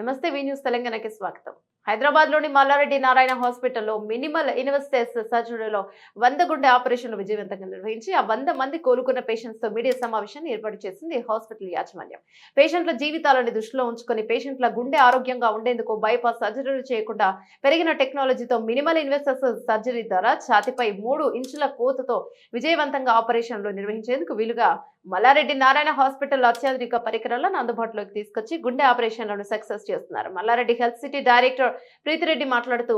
నమస్తే వి న్యూస్ తెలంగాణకి స్వాగతం. హైదరాబాద్లోని మల్లారెడ్డి నారాయణ హాస్పిటల్లో మినిమల్ ఇన్వెస్టర్స్ సర్జరీలో వంద గుండె ఆపరేషన్లు విజయవంతంగా నిర్వహించి ఆ వంద మంది కోలుకున్న పేషెంట్స్తో మీడియా సమావేశాన్ని ఏర్పాటు చేసింది హాస్పిటల్ యాజమాన్యం. పేషెంట్ల జీవితాలను దృష్టిలో ఉంచుకొని పేషెంట్ల గుండె ఆరోగ్యంగా ఉండేందుకు బైపాస్ సర్జరీలు చేయకుండా పెరిగిన టెక్నాలజీతో మినిమల్ ఇన్వెస్టర్స్ సర్జరీ ద్వారా ఛాతిపై మూడు ఇంచుల కోతతో విజయవంతంగా ఆపరేషన్లు నిర్వహించేందుకు వీలుగా మల్లారెడ్డి నారాయణ హాస్పిటల్ అత్యాధునిక పరికరాలను అందుబాటులోకి తీసుకొచ్చి గుండె ఆపరేషన్లను సక్సెస్ చేస్తున్నారు. Malla Reddy health city director Preethi Reddy మాట్లాడుతూ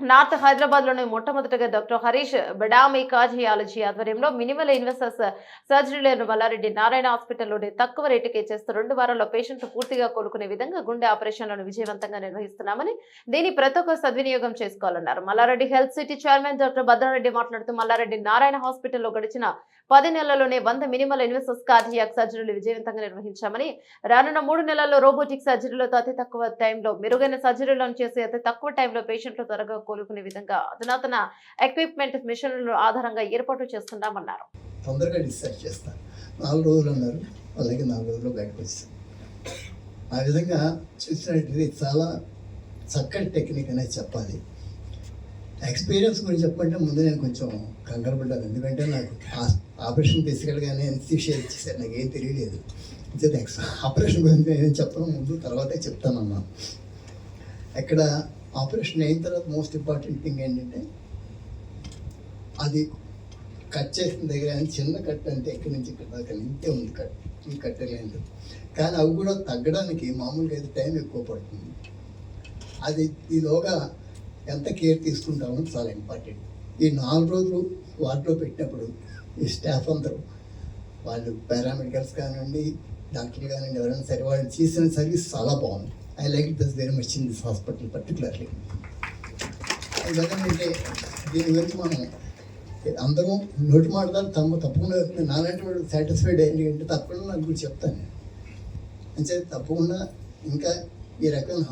నార్త్ హైదరాబాద్లోని మొట్టమొదటిగా డాక్టర్ హరీష్ బెడామి కార్డియాలజీ ఆధ్వర్యంలో మినిమల్ ఇన్వెస్టర్స్ సర్జరీలను మల్లారెడ్డి నారాయణ హాస్పిటల్లోని తక్కువ రేటుకే చేస్తూ రెండు వారాల్లో పేషెంట్లు పూర్తిగా కోలుకునే విధంగా గుండె ఆపరేషన్లను విజయవంతంగా నిర్వహిస్తున్నామని దీని ప్రతి ఒక్క సద్వినియోగం చేసుకోవాలన్నారు. Mallareddy health city chairman doctor Bhadrareddy మాట్లాడుతూ మల్లారెడ్డి నారాయణ హాస్పిటల్లో గడిచిన పది నెలల్లోనే వంద మినిమల్ ఇన్వెస్టర్స్ కార్డియాక్ సర్జరీలు విజయవంతంగా నిర్వహించామని రానున్న మూడు నెలల్లో రోబోటిక్ సర్జరీలతో అతి తక్కువ టైంలో మెరుగైన సర్జరీలను చేసి అతి తక్కువ టైంలో పేషెంట్లు త్వరగా కోలుకునే విధంగా అధునాతన ఎక్విప్మెంట్ మిషన్ల ఆధారంగా ఏర్పాటు చేస్తున్నామన్నారు. తొందరగా డిశ్చార్జ్ చేస్తాను నాలుగు రోజులు అన్నారు. అలాగే నాలుగు రోజుల్లో బయటకు వచ్చాను ఆ విధంగా చూసినట్టు చాలా చక్కటి టెక్నిక్ అనేది చెప్పాలి. ఎక్స్పీరియన్స్ గురించి చెప్పంటే ముందు నేను కొంచెం కంగారు పడ్డాను. ఎందుకంటే నాకు ఆపరేషన్ తీసుకెళ్ళగానే ఎన్సీషియా ఇచ్చేసారు. నాకు ఏం తెలియలేదు. ఎక్స్ ఆపరేషన్ గురించి నేను చెప్పడం ముందు తర్వాతే చెప్తానమ్మా అక్కడ ఆపరేషన్ అయిన తర్వాత మోస్ట్ ఇంపార్టెంట్ థింగ్ ఏంటంటే అది కట్ చేసిన దగ్గర చిన్న కట్ అంటే ఎక్కడి నుంచి ఇక్కడ దాకా ఇంతే ఉంది కట్. ఈ కట్టలేదు కానీ అవి కూడా తగ్గడానికి మామూలుగా అయితే టైం ఎక్కువ పడుతుంది. అది ఈలోగా ఎంత కేర్ తీసుకుంటామో చాలా ఇంపార్టెంట్. ఈ నాలుగు రోజులు వాటిలో పెట్టినప్పుడు ఈ స్టాఫ్ అందరూ వాళ్ళు పారామెడికల్స్ కానివ్వండి డాక్టర్లు కానివ్వండి ఎవరైనా సరే వాళ్ళు చేసిన సర్వీస్ చాలా బాగుంది. I like this very much in this hospital particularly ఎందుకంటే దీని గురించి మనం అందరం నోటి మాట్లాడాలి తమ తప్పకుండా నాలాంటి వాడు సాటిస్ఫైడ్ అయ్యింది అంటే తప్పకుండా నాకు కూడా చెప్తాను. అంటే తప్పకుండా ఇంకా ఈ రకమైన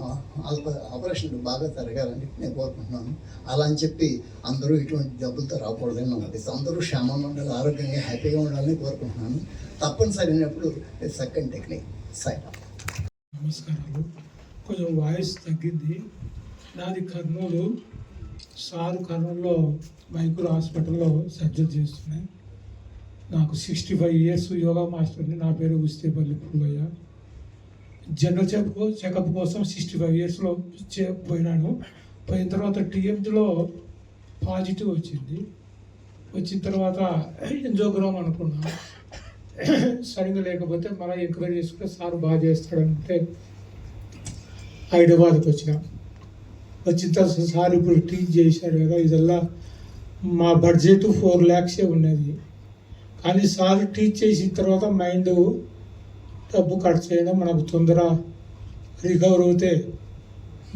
ఆపరేషన్లు బాగా జరగాలని నేను కోరుకుంటున్నాను. అలా అని చెప్పి అందరూ ఇటువంటి జబ్బులతో రాకూడదని నా అందరూ క్షేమంగా ఉండాలి ఆరోగ్యంగా హ్యాపీగా ఉండాలని కోరుకుంటున్నాను. తప్పనిసరి అయినప్పుడు సెకండ్ టెక్నిక్ సైడ్ నమస్కారాలు. కొంచెం వాయిస్ తగ్గింది. నాది కర్నూలు. సారు కర్నూలులో మైకూర్ హాస్పిటల్లో సర్జరీ చేస్తున్నాయి. నాకు సిక్స్టీ ఫైవ్ ఇయర్స్ యోగా మాస్టర్ని నా పేరు Usthepalli Pullaiah. General checkup checkup కోసం సిక్స్టీ ఫైవ్ ఇయర్స్లో పోయినాను. పోయిన తర్వాత టీఎంజీలో పాజిటివ్ వచ్చింది. వచ్చిన తర్వాత ఎంజోగ్రామ్ అనుకున్నాను సరిగ్గా లేకపోతే మళ్ళీ ఎంక్వైరీ చేసుకుంటే సార్ బాగా చేస్తాడంటే హైదరాబాద్కి వచ్చినాం. వచ్చిన తర్వాత సార్ ఇప్పుడు టీచ్ చేశారు కదా ఇదల్లా మా బడ్జెట్ ఫోర్ ల్యాక్సే ఉన్నది. కానీ సార్ టీచ్ చేసిన తర్వాత మైండ్ డబ్బు ఖర్చు చేయడం మనకు తొందర రికవర్ అవుతే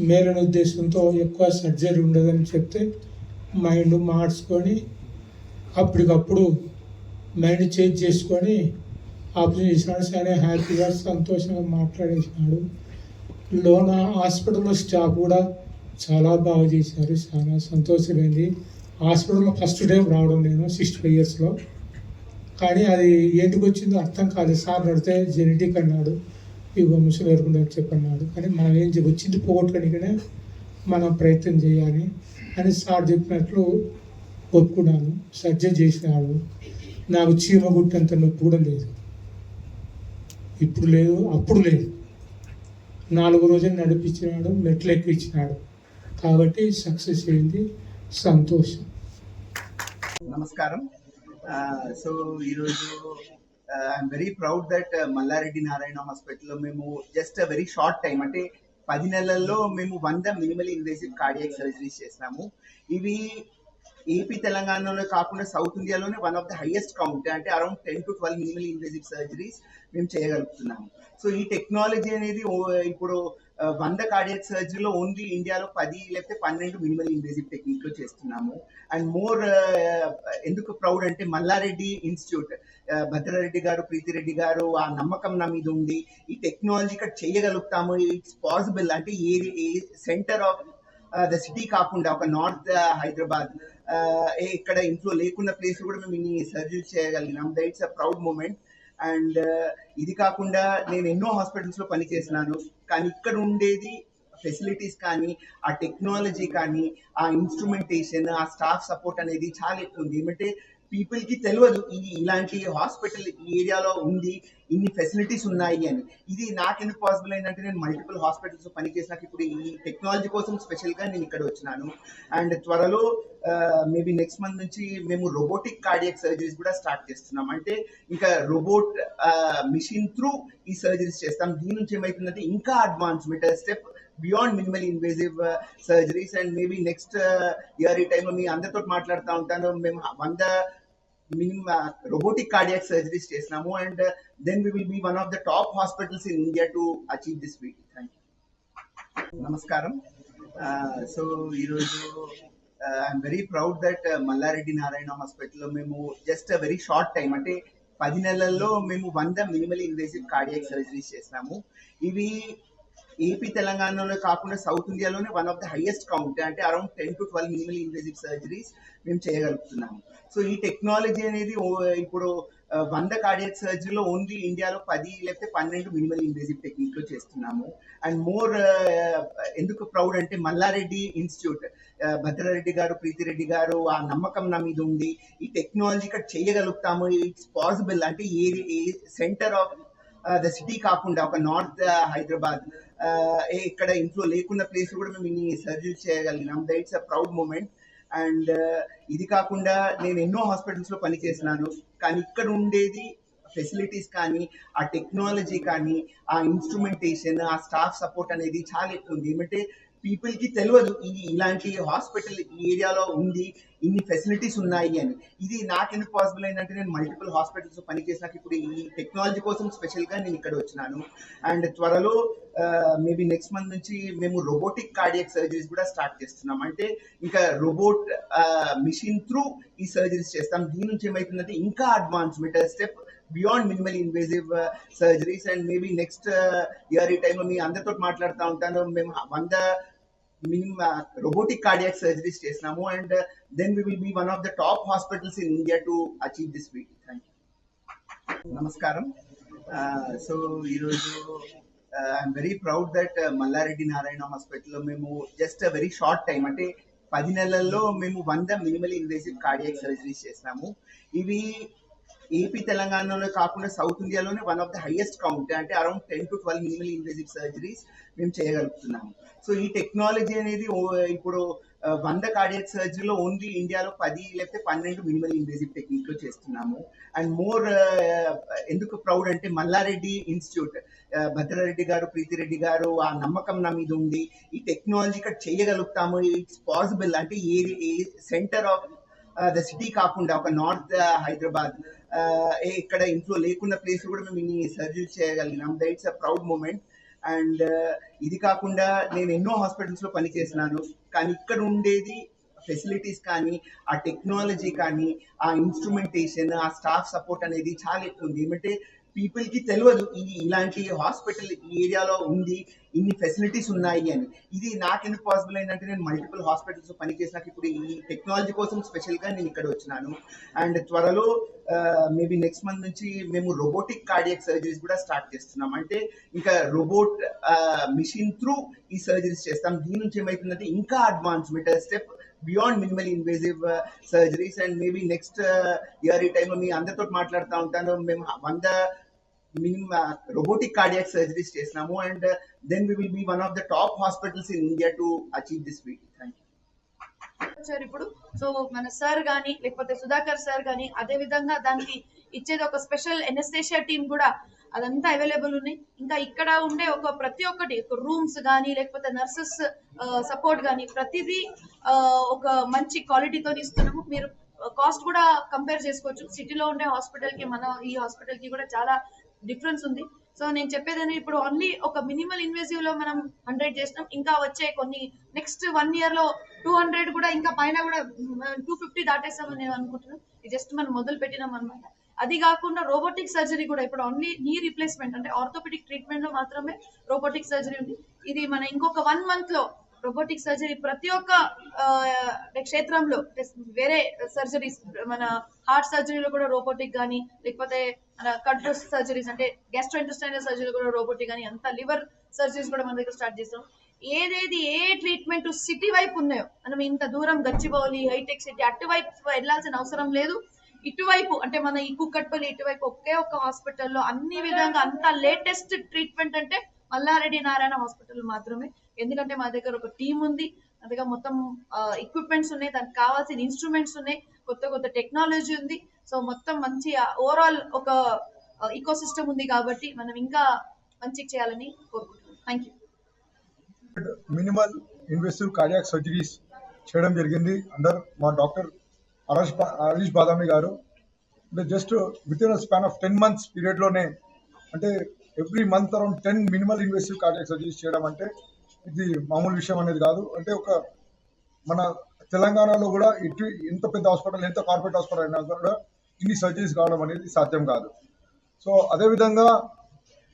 మేలైన ఉద్దేశంతో ఎక్కువ సర్జరీ ఉండదని చెప్తే మైండ్ మార్చుకొని అప్పటికప్పుడు మైండ్ చేంజ్ చేసుకొని ఆపరేషన్ చేసినాడు సరే హ్యాపీగా సంతోషంగా మాట్లాడేసినాడు. లోన హాస్పిటల్లో స్టాఫ్ కూడా చాలా బాగా చేశారు చాలా సంతోషమైంది. హాస్పిటల్లో ఫస్ట్ టైం రావడం నేను సిక్స్టీ ఫైవ్ ఇయర్స్లో కానీ అది ఎందుకు వచ్చిందో అర్థం కాలేదు. సార్ నడితే జెనెటిక్ అన్నాడు ఈ వంశం ఎరుకుందని చెప్పన్నాడు. కానీ మనం ఏం వచ్చింది పోగొట్టుకోనికనే మనం ప్రయత్నం చేయాలి అని సార్ చెప్పినట్లు ఒప్పుకున్నాను. సర్జరీ చేసినాడు. నాకు చీమ గుట్టంత నొప్పి కూడా లేదు. ఇప్పుడు లేదు అప్పుడు లేదు. నాలుగు రోజులు నడిపించినాడు మెట్లు ఎక్కించినాడు. కాబట్టి సక్సెస్ అయింది సంతోషం. నమస్కారం. సో ఈరోజు I'm very proud that Mallareddy Narayana హాస్పిటల్లో మేము జస్ట్ వెరీ షార్ట్ టైం అంటే పది నెలల్లో మేము వంద మినిమల్ ఇన్వేసివ్ కార్డియాక్ సర్జరీస్ చేసినాము. ఇవి ఏపీ తెలంగాణలో కాకుండా సౌత్ ఇండియాలోనే one of the highest count అంటే around ten to twelve minimal invasive surgeries మేము చేయగలుగుతున్నాము. సో ఈ టెక్నాలజీ అనేది ఇప్పుడు వంద కార్డియక్ సర్జరీలో ఓన్లీ ఇండియాలో పది లేకపోతే పన్నెండు మినిమల్ ఇన్వేసివ్ టెక్నిక్లో చేస్తున్నాము. అండ్ మోర్ ఎందుకు ప్రౌడ్ అంటే మల్లారెడ్డి ఇన్స్టిట్యూట్ భద్రారెడ్డి గారు ప్రీతిరెడ్డి గారు ఆ నమ్మకం నా మీద ఉంది. ఈ టెక్నాలజీ ఇక్కడ చేయగలుగుతాము. ఇట్స్ పాసిబుల్ అంటే a centre of the city కాకుండా ఒక నార్త్ హైదరాబాద్ ఇక్కడ ఇంట్లో లేకున్న ప్లేస్ కూడా మేము ఇన్ని surgery చేయగలిగినాం. That's a proud moment and ఇది కాకుండా నేను ఎన్నో హాస్పిటల్స్లో పనిచేసినాను. కానీ ఇక్కడ ఉండేది ఫెసిలిటీస్ కానీ ఆ టెక్నాలజీ కానీ ఆ ఇన్స్ట్రుమెంటేషన్ ఆ స్టాఫ్ సపోర్ట్ అనేది చాలా ఎక్కువ ఉంది. ఏమంటే పీపుల్కి తెలియదు ఈ ఇలాంటి హాస్పిటల్ ఈ ఏరియాలో ఉంది ఇన్ని ఫెసిలిటీస్ ఉన్నాయి అని. ఇది నాకెందుకు పాసిబుల్ అయిందంటే నేను మల్టిపుల్ హాస్పిటల్స్ పనిచేసినాక ఇప్పుడు ఈ టెక్నాలజీ కోసం స్పెషల్గా నేను ఇక్కడ వచ్చినాను. అండ్ త్వరలో మేబీ నెక్స్ట్ మంత్ నుంచి మేము రోబోటిక్ కార్డియక్ సర్జరీస్ కూడా స్టార్ట్ చేస్తున్నాం. అంటే ఇంకా రోబోట్ మిషన్ త్రూ ఈ సర్జరీస్ చేస్తాం. దీని నుంచి ఏమైతుందంటే ఇంకా advancement step beyond minimal invasive surgeries. And maybe next year ఈ టైంలో మీ అందరితో మాట్లాడుతూ ఉంటాను. మేము వంద మినిమం రోబోటిక్ కార్డియాక్ సర్జరీస్ చేసినాము and then we will be one of the top hospitals in India to achieve this feat thank you నమస్కారం. సో ఈరోజు I'm very proud that Mallareddy Narayana హాస్పిటల్లో మేము జస్ట్ వెరీ షార్ట్ టైం అంటే పది నెలల్లో మేము వంద మినిమల్ ఇన్వేసివ్ కార్డియాక్ సర్జరీస్ చేసినాము ఇవి ఏపీ తెలంగాణలో కాకుండా సౌత్ ఇండియాలోనే one of the highest count అంటే around ten to twelve minimal invasive surgeries మేము చేయగలుగుతున్నాము. సో ఈ టెక్నాలజీ అనేది ఇప్పుడు వంద కార్డియక్ సర్జరీలో ఓన్లీ ఇండియాలో పది లేకపోతే పన్నెండు మినిమల్ ఇన్వేసివ్ టెక్నిక్లో చేస్తున్నాము. అండ్ మోర్ ఎందుకు ప్రౌడ్ అంటే మల్లారెడ్డి ఇన్స్టిట్యూట్ భద్రారెడ్డి గారు ప్రీతిరెడ్డి గారు ఆ నమ్మకం నా మీద ఉంది. ఈ టెక్నాలజీ ఇక్కడ చేయగలుగుతాము. ఇట్స్ పాసిబుల్ అంటే a centre of the city కాకుండా ఒక నార్త్ హైదరాబాద్ ఇక్కడ ఇంట్లో లేకున్న ప్లేస్ కూడా మేము ఇన్ని surgery చేయగలిగినాం. That's a proud moment and ఇది కాకుండా నేను ఎన్నో హాస్పిటల్స్లో పనిచేసినాను కానీ ఇక్కడ ఉండేది ఫెసిలిటీస్ కానీ ఆ టెక్నాలజీ కానీ ఆ ఇన్స్ట్రుమెంటేషన్ ఆ స్టాఫ్ సపోర్ట్ అనేది చాలా ఎక్కువ ఉంది. ఏమంటే పీపుల్కి తెలియదు ఈ ఇలాంటి హాస్పిటల్ ఈ ఏరియాలో ఉంది ఇన్ని ఫెసిలిటీస్ ఉన్నాయి అని. ఇది నాకెందుకు పాసిబుల్ అయిందంటే నేను మల్టిపుల్ హాస్పిటల్స్ పనిచేసినాక ఇప్పుడు ఈ టెక్నాలజీ కోసం స్పెషల్గా నేను ఇక్కడ వచ్చినాను. అండ్ త్వరలో మేబీ నెక్స్ట్ మంత్ నుంచి మేము రోబోటిక్ కార్డియక్ సర్జరీస్ కూడా స్టార్ట్ చేస్తున్నాం. అంటే ఇంకా రోబోట్ మిషన్ త్రూ ఈ సర్జరీస్ చేస్తాం. దీని నుంచి ఏమైతుందంటే ఇంకా advancement step beyond minimal invasive surgeries. And maybe next year ఈ టైంలో మీ అందరితో మాట్లాడుతూ ఉంటాను. మేము వంద మినిమం రోబోటిక్ కార్డియాక్ సర్జరీస్ చేసినాము. And then we will be one of the top hospitals in India to achieve this week thank you నమస్కారం. సో ఈరోజు I'm very proud that Mallareddy Narayana హాస్పిటల్లో మేము జస్ట్ వెరీ షార్ట్ టైం అంటే పది నెలల్లో మేము వంద మినిమల్ ఇన్వేసివ్ కార్డియాక్ సర్జరీస్ చేసినాము. ఇవి ఏపీ తెలంగాణలో కాకుండా సౌత్ ఇండియాలోనే one of the highest count అంటే around ten to twelve minimal invasive surgeries మేము చేయగలుగుతున్నాము. సో ఈ టెక్నాలజీ అనేది ఇప్పుడు వంద కార్డియక్ సర్జరీలో ఓన్లీ ఇండియాలో పది లేకపోతే పన్నెండు మినిమల్ ఇన్వేసివ్ టెక్నిక్లో చేస్తున్నాము అండ్ మోర్ ఎందుకు ప్రౌడ్ అంటే మల్లారెడ్డి ఇన్స్టిట్యూట్ భద్రారెడ్డి గారు ప్రీతిరెడ్డి గారు ఆ నమ్మకం నా మీద ఉంది. ఈ టెక్నాలజీ ఇక్కడ చేయగలుగుతాము. ఇట్స్ పాసిబుల్ అంటే a centre of the city కాకుండా ఒక నార్త్ హైదరాబాద్ ఇక్కడ ఇంట్లో లేకున్న ప్లేస్ కూడా మేము ఇన్ని surgery చేయగలిగినాం. That's a proud moment and ఇది కాకుండా నేను ఎన్నో హాస్పిటల్స్లో పనిచేసినాను. కానీ ఇక్కడ ఉండేది ఫెసిలిటీస్ కానీ ఆ టెక్నాలజీ కానీ ఆ ఇన్స్ట్రుమెంటేషన్ ఆ స్టాఫ్ సపోర్ట్ అనేది చాలా ఎక్కువ ఉంది. ఏమంటే పీపుల్కి తెలియదు ఇది ఇలాంటి హాస్పిటల్ ఈ ఏరియాలో ఉంది ఇన్ని ఫెసిలిటీస్ ఉన్నాయి అని. ఇది నాకెందుకు పాసిబుల్ అయిందంటే నేను మల్టిపుల్ హాస్పిటల్స్ పనిచేసినాక ఇప్పుడు ఈ టెక్నాలజీ కోసం స్పెషల్గా నేను ఇక్కడ వచ్చినాను. అండ్ త్వరలో మేబీ నెక్స్ట్ మంత్ నుంచి మేము రోబోటిక్ కార్డియక్ సర్జరీస్ కూడా స్టార్ట్ చేస్తున్నాం. అంటే ఇంకా రోబోట్ మిషన్ త్రూ ఈ సర్జరీస్ చేస్తాం. దీని నుంచి ఏమైతుందంటే ఇంకా advancement step beyond minimal invasive surgeries and maybe next year ఈ టైంలో మీ అందరితో మాట్లాడుతూ ఉంటాను. మేము వంద మినిమం రోబోటిక్ కార్డియాక్ సర్జరీస్ చేసినాము and then we will be one of the top hospitals in India to achieve this week thank you వచ్చారు ఇప్పుడు సో మన సార్ గాని లేకపోతే సుధాకర్ సార్ గాని అదే విధంగా దానికి ఇచ్చేది ఒక స్పెషల్ ఎనస్థేషియా టీం కూడా అదంతా అవైలబుల్ ఉన్నాయి. ఇంకా ఇక్కడ ఉండే ఒక ప్రతి ఒక్కటి రూమ్స్ కానీ లేకపోతే నర్సెస్ సపోర్ట్ కానీ ప్రతిదీ ఆ, ఒక మంచి క్వాలిటీతో ఇస్తున్నాము. మీరు కాస్ట్ కూడా కంపేర్ చేసుకోవచ్చు. సిటీలో ఉండే హాస్పిటల్కి మన ఈ హాస్పిటల్కి కూడా చాలా డిఫరెన్స్ ఉంది. సో నేను చెప్పేది ఇప్పుడు ఓన్లీ ఒక మినిమల్ ఇన్వెసివ్లో మనం హండ్రెడ్ చేసినాం. ఇంకా వచ్చే కొన్ని నెక్స్ట్ వన్ ఇయర్లో టూ హండ్రెడ్ కూడా ఇంకా పైన కూడా టూ ఫిఫ్టీ దాటేస్తామని నేను అనుకుంటున్నాను ఇది జస్ట్ మనం మొదలు పెట్టినాం అనమాట అది కాకుండా రోబోటిక్ సర్జరీ కూడా ఇప్పుడు ఓన్లీ నీ రీప్లేస్మెంట్ అంటే ఆర్థోపెడిక్ ట్రీట్మెంట్లో మాత్రమే రోబోటిక్ సర్జరీ ఉంది. ఇది మన ఇంకొక వన్ మంత్లో రోబోటిక్ సర్జరీ ప్రతి ఒక్క క్షేత్రంలో వేరే సర్జరీస్ మన హార్ట్ సర్జరీలో కూడా రోబోటిక్ కానీ లేకపోతే మన కట్ సర్జరీస్ అంటే గ్యాస్ట్రోఇంటెస్టైనల్ సర్జరీ కూడా రోబోటిక్ కానీ అంత లివర్ సర్జరీస్ కూడా మన దగ్గర స్టార్ట్ చేస్తాం ఏదేది ఏ ట్రీట్మెంట్ సిటీ వైపు ఉన్నాయో మనం ఇంత దూరం గచ్చిబౌలి హైటెక్ సిటీ అటువైపు వెళ్ళాల్సిన అవసరం లేదు. ఇటువైపు అంటే మన ఈ కుక్కట్పల్లి ఇటువైపు ఒకే ఒక హాస్పిటల్లో అన్ని విధంగా అంత లేటెస్ట్ ట్రీట్మెంట్ అంటే మల్లారెడ్డి నారాయణ హాస్పిటల్ మాత్రమే. ఎందుకంటే మా దగ్గర ఒక టీం ఉంది. మా దగ్గర మొత్తం ఎక్విప్మెంట్స్ ఉన్నాయి. దానికి కావాల్సిన ఇన్స్ట్రుమెంట్స్ ఉన్నాయి. కొత్త కొత్త టెక్నాలజీ ఉంది. సో మొత్తం మంచి ఓవరాల్ ఒక ఈకో సిస్టమ్ ఉంది కాబట్టి మనం ఇంకా మంచి చేయాలని కోరుకుంటున్నాం. Thank you minimal invasive cardiac surgeries చేయడం జరిగింది. అందరు మా డాక్టర్ హరీష్ బా- హరీష్ బాదామి గారు. అంటే just with in span of ten months పీరియడ్లోనే అంటే every month around ten minimal invasive cardiac surgeries చేయడం అంటే ఇది మామూలు విషయం అనేది కాదు. అంటే ఒక మన తెలంగాణలో కూడా ఇటు ఎంత పెద్ద హాస్పిటల్ ఎంత కార్పొరేట్ హాస్పిటల్ అయినా కూడా ఇన్ని సర్జరీస్ కావడం అనేది సాధ్యం కాదు. సో అదేవిధంగా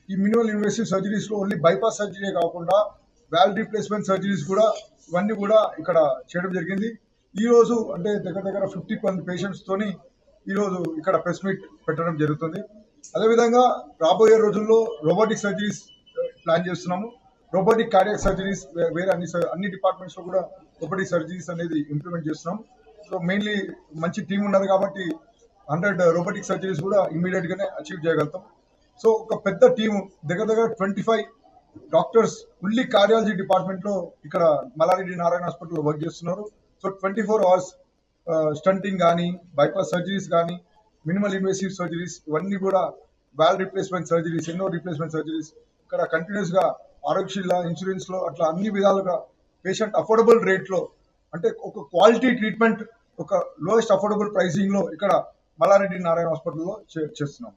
ఈ మినిమల్ ఇన్వెస్టివ్ సర్జరీస్లో ఓన్లీ బైపాస్ సర్జరీ కాకుండా వాల్ రీప్లేస్మెంట్ సర్జరీస్ కూడా ఇవన్నీ కూడా ఇక్కడ చేయడం జరిగింది. ఈ రోజు అంటే దగ్గర దగ్గర ఫిఫ్టీ మంది పేషెంట్స్ తోని ఈ రోజు ఇక్కడ ప్రెస్ మీట్ పెట్టడం జరుగుతుంది. అదేవిధంగా రాబోయే రోజుల్లో రోబోటిక్ సర్జరీస్ ప్లాన్ చేస్తున్నాము. రోబోటిక్ కార్డియాక్ సర్జరీస్ వేరే అన్ని అన్ని డిపార్ట్మెంట్స్లో కూడా రోబోటిక్ సర్జరీస్ అనేది ఇంప్లిమెంట్ చేస్తున్నాం. సో మెయిన్లీ మంచి టీం ఉన్నారు కాబట్టి హండ్రెడ్ రోబోటిక్ సర్జరీస్ కూడా ఇమ్మీడియట్గానే అచీవ్ చేయగలుగుతాం. సో ఒక పెద్ద టీం దగ్గర దగ్గర ట్వంటీ ఫైవ్ డాక్టర్స్ ఉల్లి కార్డియాలజీ డిపార్ట్మెంట్లో ఇక్కడ మల్లారెడ్డి నారాయణ హాస్పిటల్లో వర్క్ చేస్తున్నారు. So twenty four hours stenting కానీ బైపాస్ సర్జరీస్ కానీ మినిమల్ ఇన్వేసివ్ సర్జరీస్ ఇవన్నీ కూడా వాల్ రీప్లేస్మెంట్ సర్జరీస్ ఎన్నో రీప్లేస్మెంట్ సర్జరీస్ ఇక్కడ కంటిన్యూస్గా ఆరోగ్యశీల ఇన్సూరెన్స్లో అట్లా అన్ని విధాలుగా పేషెంట్ అఫోర్డబుల్ రేట్లో అంటే ఒక క్వాలిటీ ట్రీట్మెంట్ ఒక లోయెస్ట్ అఫోర్డబుల్ ప్రైసింగ్లో ఇక్కడ మల్లారెడ్డి నారాయణ హాస్పిటల్లో చే- చేస్తున్నాం.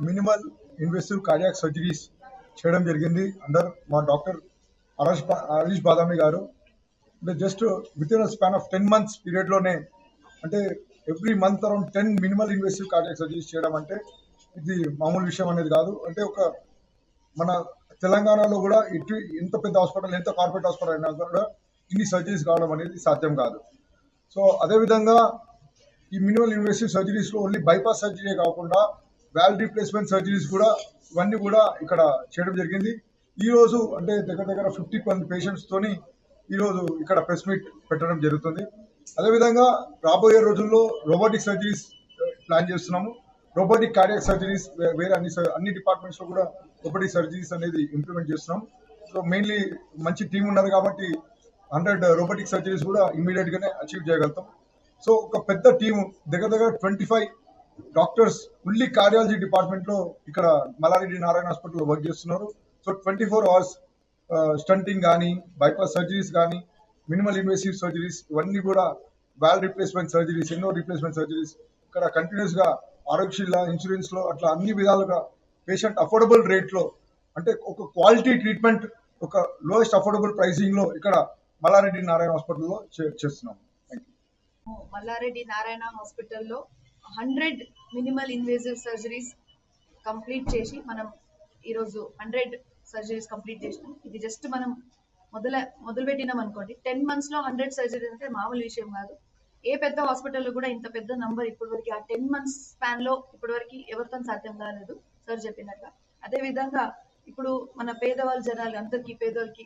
మినిమల్ ఇన్వెసివ్ కార్డియాక్ సర్జరీస్ చేయడం జరిగింది. అండర్ మా డాక్టర్ హరీష్ బా- హరీష్ బాదామి గారు. అంటే just with in span of ten months పీరియడ్లోనే అంటే every month around ten minimal invasive cardiac surgeries చేయడం అంటే ఇది మామూలు విషయం అనేది కాదు. అంటే ఒక మన తెలంగాణలో కూడా ఇటు ఎంత పెద్ద హాస్పిటల్ ఎంత కార్పొరేట్ హాస్పిటల్ అయినా కూడా ఇన్ని సర్జరీస్ కావడం అనేది సాధ్యం కాదు. సో అదేవిధంగా ఈ మినిమల్ ఇన్వెస్టివ్ సర్జరీస్లో ఓన్లీ బైపాస్ సర్జరీ కాకుండా వాల్ రీప్లేస్మెంట్ సర్జరీస్ కూడా ఇవన్నీ కూడా ఇక్కడ చేయడం జరిగింది. ఈరోజు అంటే దగ్గర దగ్గర ఫిఫ్టీ మంది పేషెంట్స్తోని ఈరోజు ఇక్కడ ప్రెస్ మీట్ పెట్టడం జరుగుతుంది. అదేవిధంగా రాబోయే రోజుల్లో రోబోటిక్ సర్జరీస్ ప్లాన్ చేస్తున్నాము. రోబోటిక్ కార్డియాక్ సర్జరీస్ వేరే అన్ని అన్ని డిపార్ట్మెంట్స్లో కూడా రోబోటిక్ సర్జరీస్ అనేది ఇంప్లిమెంట్ చేస్తున్నాం. సో మెయిన్లీ మంచి టీం ఉన్నారు కాబట్టి హండ్రెడ్ రోబోటిక్ సర్జరీస్ కూడా ఇమీడియట్ గానే అచీవ్ చేయగలుగుతాం. సో ఒక పెద్ద టీం దగ్గర దగ్గర twenty five doctors only cardiology డిపార్ట్మెంట్లో ఇక్కడ మల్లారెడ్డి నారాయణ హాస్పిటల్లో వర్క్ చేస్తున్నారు. So twenty four hours stenting కానీ బైపాస్ సర్జరీస్ కానీ మినిమల్ ఇన్వెసివ్ సర్జరీస్ ఇవన్నీ కూడా వాల్ రీప్లేస్మెంట్ సర్జరీస్ ఎన్నో రీప్లేస్మెంట్ సర్జరీస్ ఇక్కడ కంటిన్యూస్గా ఆరోగ్యశీల ఇన్సూరెన్స్లో అట్లా అన్ని విధాలుగా పేషెంట్ అఫోర్డబుల్ రేట్లో అంటే ఒక క్వాలిటీ ట్రీట్మెంట్ ఒక లోయెస్ట్ అఫోర్డబుల్ ప్రైసింగ్లో ఇక్కడ మల్లారెడ్డి నారాయణ హాస్పిటల్లో చేస్తున్నాం మల్లారెడ్డి నారాయణ హాస్పిటల్లో hundred minimal invasive surgeries complete చేసి మనం ఈరోజు హండ్రెడ్ సర్జరీస్ కంప్లీట్ చేసినాం. ఇది జస్ట్ మనం మొదల మొదలు పెట్టినాం అనుకోండి. టెన్ మంత్స్లో హండ్రెడ్ సర్జరీస్ అంటే మామూలు విషయం కాదు. ఏ పెద్ద హాస్పిటల్లో కూడా ఇంత పెద్ద నంబర్ ఇప్పటివరకు ఆ టెన్ మంత్స్ స్పాన్లో ఇప్పటివరకు ఎవరితో సాధ్యం కాలేదు సార్ చెప్పినట్టు అదే విధంగా ఇప్పుడు మన పేదవాళ్ళ జనాలు అందరికీ పేదవాళ్ళకి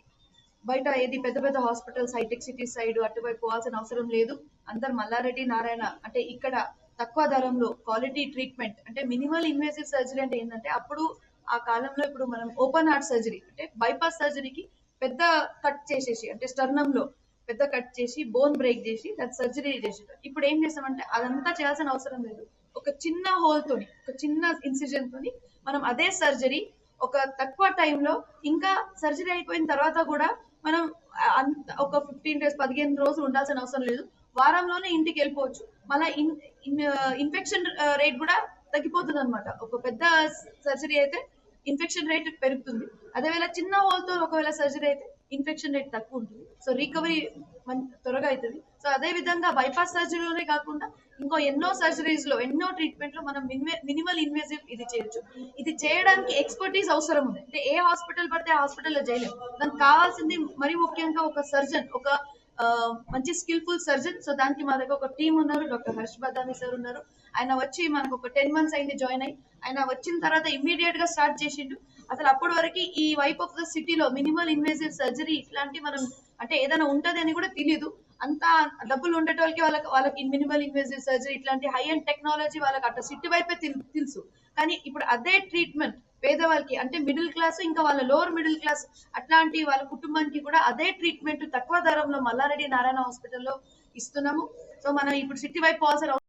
బయట ఏది పెద్ద పెద్ద హాస్పిటల్స్ హైటెక్ సిటీ సైడ్ అటువైపు పోవాల్సిన అవసరం లేదు. అందరు మల్లారెడ్డి నారాయణ అంటే ఇక్కడ తక్కువ ధరంలో క్వాలిటీ ట్రీట్మెంట్ అంటే మినిమల్ ఇన్వేసివ్ సర్జరీ అంటే ఏంటంటే అప్పుడు ఆ కాలంలో ఇప్పుడు మనం ఓపెన్ హార్ట్ సర్జరీ అంటే బైపాస్ సర్జరీకి పెద్ద కట్ చేసేసి అంటే స్టర్నంలో పెద్ద కట్ చేసి బోన్ బ్రేక్ చేసి దాని సర్జరీ చేసేటారు ఇప్పుడు ఏం చేస్తామంటే అదంతా చేయాల్సిన అవసరం లేదు. ఒక చిన్న హోల్ తోని ఒక చిన్న ఇన్సిజన్ తోని మనం అదే సర్జరీ ఒక తక్కువ టైంలో ఇంకా సర్జరీ అయిపోయిన తర్వాత కూడా మనం అంత ఒక ఫిఫ్టీన్ డేస్ పదిహేను రోజులు ఉండాల్సిన అవసరం లేదు. వారంలోనే ఇంటికి వెళ్ళిపోవచ్చు. మళ్ళీ ఇన్ ఇన్ఫెక్షన్ రేట్ కూడా తగ్గిపోతుంది అనమాట ఒక పెద్ద సర్జరీ అయితే ఇన్ఫెక్షన్ రేట్ పెరుగుతుంది. అదేవేళ చిన్న హోల్తో ఒకవేళ సర్జరీ అయితే ఇన్ఫెక్షన్ రేట్ తక్కువ ఉంటుంది. సో రికవరీ త్వరగా అవుతుంది సో అదే విధంగా బైపాస్ సర్జరీలోనే కాకుండా ఇంకో ఎన్నో సర్జరీస్లో ఎన్నో ట్రీట్మెంట్లో మనం మినిమల్ ఇన్వేసివ్ ఇది చేయొచ్చు. ఇది చేయడానికి ఎక్స్పర్టీస్ అవసరం ఉంది. అంటే ఏ హాస్పిటల్ పడితే ఆ హాస్పిటల్లో చేయలేము దానికి కావాల్సింది మరి ముఖ్యంగా ఒక సర్జన్ ఒక మంచి స్కిల్ఫుల్ సర్జన్ సో దానికి మా దగ్గర ఒక టీం ఉన్నారు. డాక్టర్ హర్ష్ బదామి సార్ ఉన్నారు. ఆయన వచ్చి మనకు ఒక టెన్ మంత్స్ అయింది జాయిన్ అయ్యి. ఆయన వచ్చిన తర్వాత ఇమ్మీడియట్గా స్టార్ట్ చేసిండు. అసలు అప్పటి వరకు ఈ వైప్ ఆఫ్ ద సిటీలో మినిమల్ ఇన్వేసివ్ సర్జరీ ఇట్లాంటి మనం అంటే ఏదైనా ఉంటది అని కూడా తెలియదు అంత డబ్బులు ఉండేటోళ్ళకి వాళ్ళకి వాళ్ళకి మినిమల్ ఇన్వేసివ్ సర్జరీ ఇట్లాంటి హై అండ్ టెక్నాలజీ వాళ్ళకి అట్లా సిటీ వైపే తెలుసు. కానీ ఇప్పుడు అదే ట్రీట్మెంట్ పేదవాళ్ళకి అంటే మిడిల్ క్లాస్ ఇంకా వాళ్ళ లోవర్ మిడిల్ క్లాస్ అట్లాంటి వాళ్ళ కుటుంబానికి కూడా అదే ట్రీట్మెంట్ తక్కువ ధరంలో మల్లారెడ్డి నారాయణ హాస్పిటల్లో ఇస్తున్నాము. సో మనం ఇప్పుడు సిటీ వైపు పోవాల్సిన